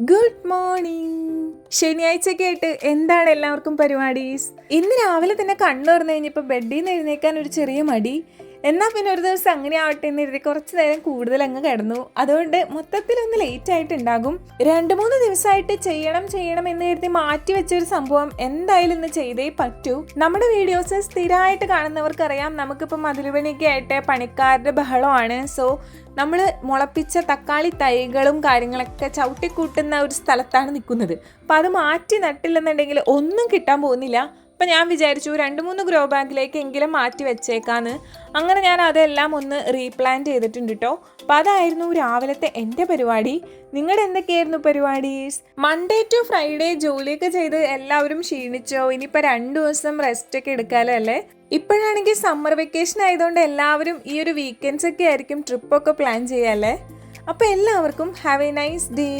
Good morning. ശനിയാഴ്ചയൊക്കെ ആയിട്ട് എന്താണ് എല്ലാവർക്കും പരിപാടീസ്? ഇന്ന് രാവിലെ തന്നെ കണ്ണു തുറന്നു കഴിഞ്ഞപ്പോൾ ബെഡിൽ നിന്ന് എഴുന്നേക്കാൻ ഒരു ചെറിയ മടി. എന്നാൽ പിന്നെ ഒരു ദിവസം അങ്ങനെ ആവട്ടെ എന്ന് എഴുതി കുറച്ച് നേരം കൂടുതൽ അങ്ങ് കിടന്നു. അതുകൊണ്ട് മൊത്തത്തിൽ ഒന്ന് ലേറ്റ് ആയിട്ടുണ്ടാകും. രണ്ട് മൂന്ന് ദിവസമായിട്ട് ചെയ്യണം ചെയ്യണം എന്ന് കരുതി മാറ്റി വെച്ച ഒരു സംഭവം എന്തായാലും ഇന്ന് ചെയ്തേ പറ്റൂ. നമ്മുടെ വീഡിയോസ് സ്ഥിരമായിട്ട് കാണുന്നവർക്കറിയാം. നമുക്കിപ്പോൾ മധുരപണിയൊക്കെ ആയിട്ട് പണിക്കാരുടെ ബഹളമാണ്. സോ നമ്മൾ മുളപ്പിച്ച തക്കാളി തൈകളും കാര്യങ്ങളൊക്കെ ചവിട്ടിക്കൂട്ടുന്ന ഒരു സ്ഥലത്താണ് നിൽക്കുന്നത്. അപ്പം അത് മാറ്റി നട്ടില്ലെന്നുണ്ടെങ്കിൽ ഒന്നും കിട്ടാൻ പോകുന്നില്ല. അപ്പം ഞാൻ വിചാരിച്ചു രണ്ട് മൂന്ന് ഗ്രോ ബാഗിലേക്ക് എങ്കിലും മാറ്റി വെച്ചേക്കാന്ന്. അങ്ങനെ ഞാൻ അതെല്ലാം ഒന്ന് റീപ്ലാന്റ് ചെയ്തിട്ടുണ്ട് കേട്ടോ അപ്പം അതായിരുന്നു രാവിലത്തെ എന്റെ പരിപാടി. നിങ്ങളുടെ എന്തൊക്കെയായിരുന്നു പരിപാടീസ്? മൺഡേ ടു ഫ്രൈഡേ ജോലിയൊക്കെ ചെയ്ത് എല്ലാവരും ക്ഷീണിച്ചോ? ഇനിയിപ്പോൾ രണ്ട് ദിവസം റെസ്റ്റ് ഒക്കെ എടുക്കാലോ അല്ലേ? ഇപ്പോഴാണെങ്കിൽ സമ്മർ വെക്കേഷൻ ആയതുകൊണ്ട് എല്ലാവരും ഈ ഒരു വീക്കെൻഡ്സ് ഒക്കെ ആയിരിക്കും ട്രിപ്പൊക്കെ പ്ലാൻ ചെയ്യാല്ലേ അപ്പോൾ എല്ലാവർക്കും ഹാവ് എ നൈസ് ഡേ